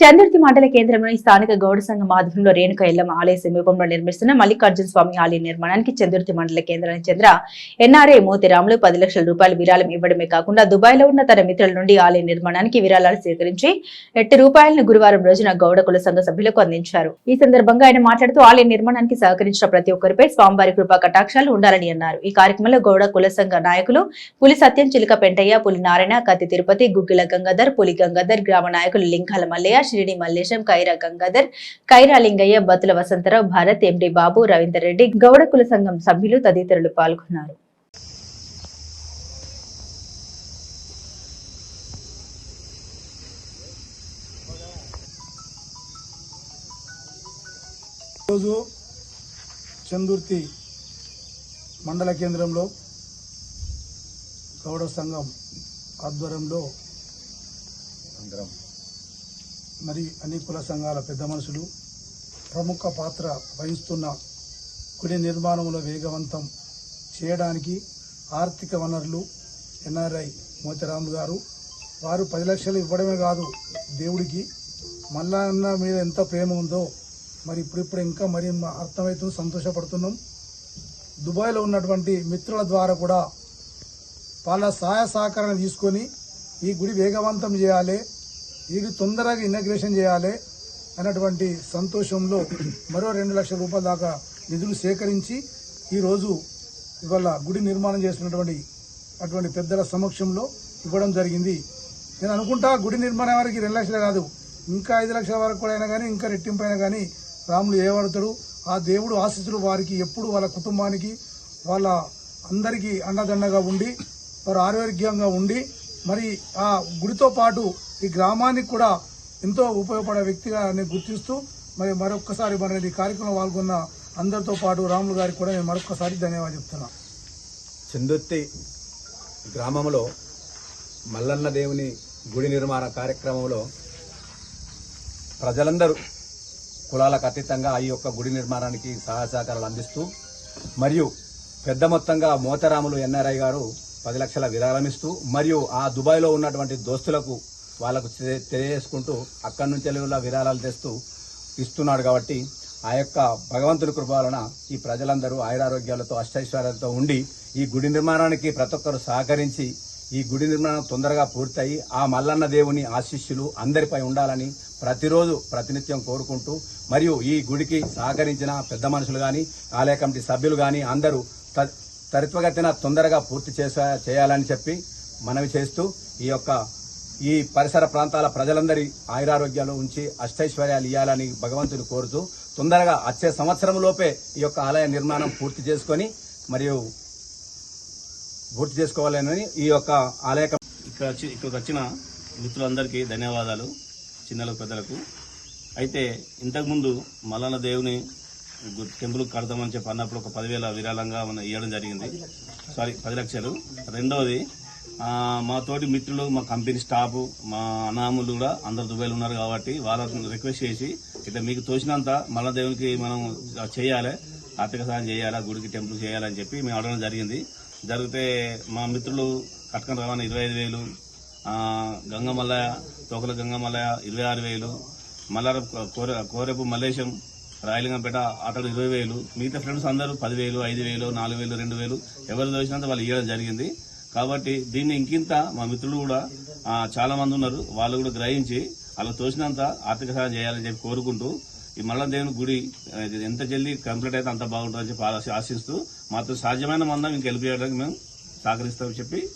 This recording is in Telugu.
చంద్రుతి మండల కేంద్రంలోని స్థానిక గౌడ సంఘం ఆధ్వర్యంలో రేణుక ఎల్లమ్మ ఆలయ సమీపంలో నిర్మిస్తున్న మల్లికార్జున స్వామి ఆలయ నిర్మాణానికి చంద్రుతి మండల కేంద్రానికి చెందిన ఎన్ఆర్ఐ మోతిరాములు పది లక్షల రూపాయలు విరాళం ఇవ్వడమే కాకుండా దుబాయ్లో ఉన్న తన మిత్రుల నుండి ఆలయ నిర్మాణానికి విరాళాలు స్వీకరించి ఎట్టి రూపాయలను గురువారం రోజున గౌడ కుల సంఘ సభ్యులకు అందించారు. ఈ సందర్భంగా ఆయన మాట్లాడుతూ ఆలయ నిర్మాణానికి సహకరించిన ప్రతి ఒక్కరిపై స్వామివారి కృపా కటాక్షాలు ఉండాలని అన్నారు. ఈ కార్యక్రమంలో గౌడ కుల సంఘ నాయకులు పులి సత్యం చిలుక పెంటయ్య పులి నారాయణ కత్తి తిరుపతి గుగ్గిల గంగాధర్ పులి గంగాధర్ గ్రామ నాయకులు లింగాల మల్లయ్య షిరిడి మల్లేశం కైరా గంగాధర్ కైరా లింగయ్య బతుల వసంతరావు భారత్ ఎండి బాబు రవీందర్ రెడ్డి గౌడ కుల సంఘం సభ్యులు తదితరులు పాల్గొన్నారు. ఈరోజు చందుర్తి మండల కేంద్రంలో గౌడ సంఘం ఆధ్వర్యంలో మరి అన్ని కుల సంఘాల పెద్ద మనుషులు ప్రముఖ పాత్ర వహిస్తున్న గుడి నిర్మాణంలో వేగవంతం చేయడానికి ఆర్థిక వనరులు ఎన్ఆర్ఐ మోతిరాములు గారు వారు పది లక్షలు ఇవ్వడమే కాదు దేవుడికి మల్లన్న మీద ఎంత ప్రేమ ఉందో మరి ఇప్పుడిప్పుడు ఇంకా మరి మా అర్థమవుతుంది సంతోషపడుతున్నాం. దుబాయ్లో ఉన్నటువంటి మిత్రుల ద్వారా కూడా వాళ్ళ సహాయ సహకారాన్ని తీసుకొని ఈ గుడి వేగవంతం చేయాలి. ఇది తొందరగా ఇన్నగ్రేషన్ చేయాలి అన్నటువంటి సంతోషంలో మరో రెండు లక్షల రూపాయల దాకా నిధులు సేకరించి ఈరోజు ఇవాళ గుడి నిర్మాణం చేస్తున్నటువంటి అటువంటి పెద్దల సమక్షంలో ఇవ్వడం జరిగింది. నేను అనుకుంటా గుడి నిర్మాణం వరకు రెండు లక్షలు కాదు ఇంకా ఐదు లక్షల వరకు కూడా అయినా కానీ ఇంకా రెట్టింపు అయినా కానీ రాములు ఏవడతాడు ఆ దేవుడు ఆశీస్సులు వారికి ఎప్పుడు వాళ్ళ కుటుంబానికి వాళ్ళ అందరికీ అండదండగా ఉండి వారు ఆరోగ్యంగా ఉండి మరి ఆ గుడితో పాటు ఈ గ్రామానికి కూడా ఎంతో ఉపయోగపడే వ్యక్తిగా నేను గుర్తిస్తూ మరి మరొక్కసారి మరి ఈ కార్యక్రమంలో పాల్గొన్న అందరితో పాటు రాములు గారికి కూడా నేను మరొక్కసారి ధన్యవాదాలు చెప్తున్నా. చందుర్తి గ్రామంలో మల్లన్న దేవుని గుడి నిర్మాణ కార్యక్రమంలో ప్రజలందరూ కులాలకు అతీతంగా ఈ యొక్క గుడి నిర్మాణానికి సహాయ సహకారాలు అందిస్తూ మరియు పెద్ద మొత్తంగా మోతరాములు ఎన్ఆర్ఐ గారు పది లక్షల విరాళం ఇస్తూ మరియు ఆ దుబాయ్లో ఉన్నటువంటి దోస్తులకు వాళ్ళకు తె- తెలియజేసుకుంటూ అక్కడి నుంచి వెళ్ళి విరాళాలు తెస్తూ ఇస్తున్నాడు కాబట్టి ఆ యొక్క భగవంతుని కృప వలన ఈ ప్రజలందరూ ఆయురారోగ్యాలతో అష్టైశ్వర్యాలతో ఉండి ఈ గుడి నిర్మాణానికి ప్రతి ఒక్కరు సహకరించి ఈ గుడి నిర్మాణం తొందరగా పూర్తయి ఆ మల్లన్న దేవుని ఆశీస్సులు అందరిపై ఉండాలని ప్రతిరోజు ప్రతినిత్యం కోరుకుంటూ మరియు ఈ గుడికి సహకరించిన పెద్ద మనుషులు కానీ ఆలయ కమిటీ సభ్యులు కానీ అందరూ త- త్వరితగతిన తొందరగా పూర్తి చేసా చేయాలని చెప్పి మనవి చేస్తూ ఈ యొక్క ఈ పరిసర ప్రాంతాల ప్రజలందరి ఆయురారోగ్యాలు ఉంచి అష్టైశ్వర్యాలు ఇవ్వాలని భగవంతుని కోరుతూ తొందరగా వచ్చే సంవత్సరం లోపే ఈ యొక్క ఆలయ నిర్మాణం పూర్తి చేసుకొని మరియు పూర్తి చేసుకోవాలని ఈ యొక్క ఆలయ ఇక్కడ వచ్చి ఇక్కడికి వచ్చిన మిత్రులందరికీ ధన్యవాదాలు చిన్నలకు పెద్దలకు. అయితే ఇంతకుముందు మల్లన్న దేవుని టెంపుల్ కడతామని చెప్పి అన్నప్పుడు ఒక పదివేల విరాళంగా మనం ఇవ్వడం జరిగింది. సారీ పది లక్షలు. రెండవది మా తోటి మిత్రులు మా కంపెనీ స్టాఫ్ మా అనాములు కూడా అందరు దుబాయ్లో ఉన్నారు కాబట్టి వాళ్ళని రిక్వెస్ట్ చేసి ఇట్లా మీకు తోచినంత మల్ల దేవునికి మనం చేయాలి ఆర్థిక సహాయం చేయాలి గుడికి టెంపుల్ చేయాలని చెప్పి మేము అడగడం జరిగింది. జరిగితే మా మిత్రులు కట్కన రవాణా ఇరవై ఐదు వేలు గంగమల్లయ తోకల గంగమల్లయ ఇరవై ఆరు వేలు మల్లారపు కోర కోరెపు మల్లేశం రాయలింగంపేట ఆటలు ఇరవై వేలు. మిగతా ఫ్రెండ్స్ అందరూ పదివేలు ఐదు వేలు నాలుగు వేలు రెండు వేలు ఎవరు దోచినంత వాళ్ళు ఇవ్వడం జరిగింది. కాబట్టి దీన్ని ఇంకింత మా మిత్రులు కూడా చాలా మంది ఉన్నారు. వాళ్ళు కూడా గ్రహించి అలా తోచినంత ఆర్థిక సహాయం చేయాలని చెప్పి కోరుకుంటూ ఈ మల్ల దేవుని గుడి ఎంత జల్దీ కంప్లీట్ అయితే అంత బాగుంటుందని చెప్పి ఆశిస్తూ మాతో సాధ్యమైన మందం ఇంక హెల్ప్ చేయడానికి మేము సహకరిస్తామని చెప్పి